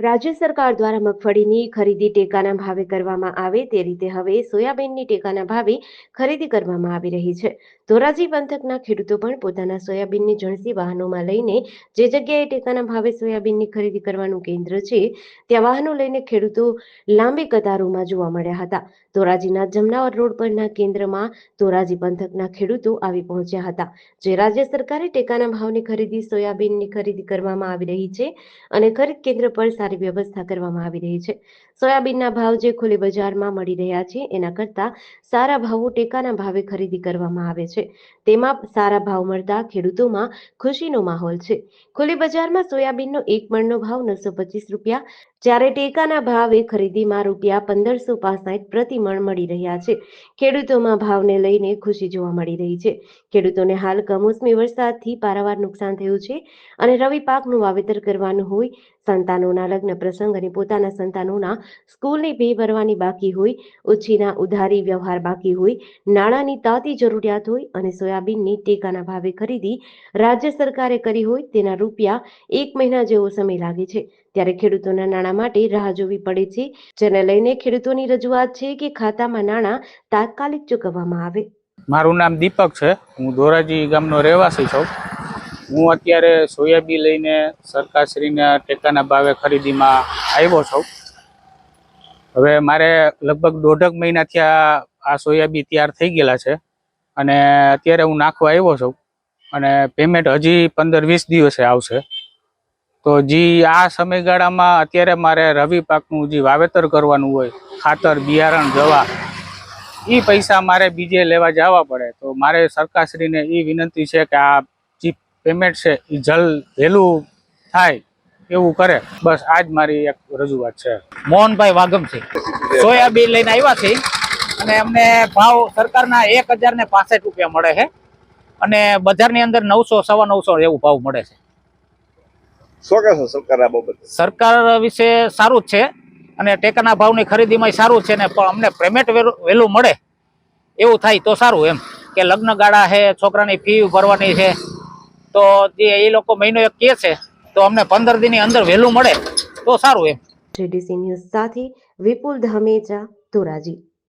રાજ્ય સરકાર દ્વારા મગફળીની ખરીદી ટેકાના ભાવે કરવામાં આવે તે રીતે હવે સોયાબીનની ટેકાના ભાવે ખરીદી કરવામાં આવી રહી છે. ધોરાજી પંથકના ખેડૂતો પણ પોતાના સોયાબીનની જણસી વાહનોમાં લઈને જે જગ્યાએ ટેકાના ભાવે સોયાબીનની ખરીદી કરવાનું કેન્દ્ર છે, ત્યાં વાહનો લઈને ખેડૂતો લાંબી કતારોમાં જોવા મળ્યા હતા. ધોરાજીના જમનાવર રોડ પરના કેન્દ્રમાં ધોરાજી પંથકના ખેડૂતો આવી પહોંચ્યા હતા, જે રાજ્ય સરકારે ટેકાના ભાવની ખરીદી સોયાબીનની ખરીદી કરવામાં આવી રહી છે અને ખરીદ કેન્દ્ર પર સારી વ્યવસ્થા કરવામાં આવી રહી છે. સોયાબીનના ભાવ જે ખુલ્લી બજારમાં મળી રહ્યા છે, એના કરતા સારા ભાવો ટેકાના ભાવે ખરીદી કરવામાં આવે છે. તેમાં સારા ભાવ મળતા ખેડૂતોમાં ખુશીનો માહોલ છે. ખુલ્લી બજારમાં સોયાબીનનો એક મણનો ભાવ નવસો પચીસ રૂપિયા જ્યારે ટેકાના ભાવે ખરીદીમાં રૂપિયા પંદરસો પાસઠ પ્રતિ મણ મળી રહ્યા છે. ખેડૂતોમાં ભાવને લઈને ખુશી જોવા મળી રહી છે. ખેડૂતોને હાલ કમોસમી વરસાદથી પારાવાર નુકસાન થયું છે અને રવિ પાકનું વાવેતર કરવાનું હોય, સંતાનોના લગ્ન પ્રસંગ અને પોતાના સંતાનોના સ્કૂલની ફી ભરવાની બાકી હોય, ઉછીના ઉધારી વ્યવહાર બાકી હોય, નાણાંની તાતી જરૂરિયાત હોય અને સોયાબીનની ટેકાના ભાવે ખરીદી રાજ્ય સરકારે કરી હોય તેના રૂપિયા એક મહિના જેવો સમય લાગે છે. ત્યારે ખેડૂતોના નાણાં માટે રાહ જોવી પડે છે. જેને લઈને ખેડૂતોની રજૂઆત છે કે ખાતામાં નાણાં તાત્કાલિક ચૂકવવામાં આવે. મારું નામ દીપક છે. હું ધોરાજી ગામનો રહેવાસી છું. હું અત્યારે સોયાબી લઈને સરકારશ્રીના ટેકાના ભાવે ખરીદીમાં આવ્યો છું. હવે મારે લગભગ દોઢક મહિનાથી આ સોયાબીન તૈયાર થઈ ગયેલા છે. અને અત્યારે હું નાખવા આવ્યો છું. અને પેમેન્ટ હજી પંદર વીસ દિવસે આવશે. તો જી આ સમયગાળામાં અત્યારે મારે રવિ પાકનું જે વાવેતર કરવાનું હોય, ખાતર, બિયારણ દવા એ પૈસા મારે બીજે લેવા જવા પડે. તો મારે સરકારશ્રીને એ વિનંતી છે કે આ જે પેમેન્ટ છે એ જલ વહેલું થાય એવું કરે. બસ આ જ મારી એક રજૂઆત છે. મોહનભાઈ વાગમથી સોયાબીન લઈને આવ્યા છે. અને અમને ભાવ સરકારના એક હજાર ને રૂપિયા મળે છે. અને બજારની અંદર નવસો, સવા નવસો એવું ભાવ મળે છે. સરકાર આ બાબતે? સરકાર વિશે સારું જ છે અને ટેકાના ભાવની ખરીદીમાં સારું છે ને પણ અમને પેમેન્ટ વહેલું મળે. એવું થાય તો સારું એમ. કે લગ્ન ગાળા છે છોકરાની ફી ભરવાની છે. તો જે એ લોકો મહિનો એક કહે છે તો અમને પંદર દિનની અંદર વહેલું મળે. તો સારું એમ. જીડીસી ન્યૂઝ સાથે વિપુલ ધામેજા ધોરાજી.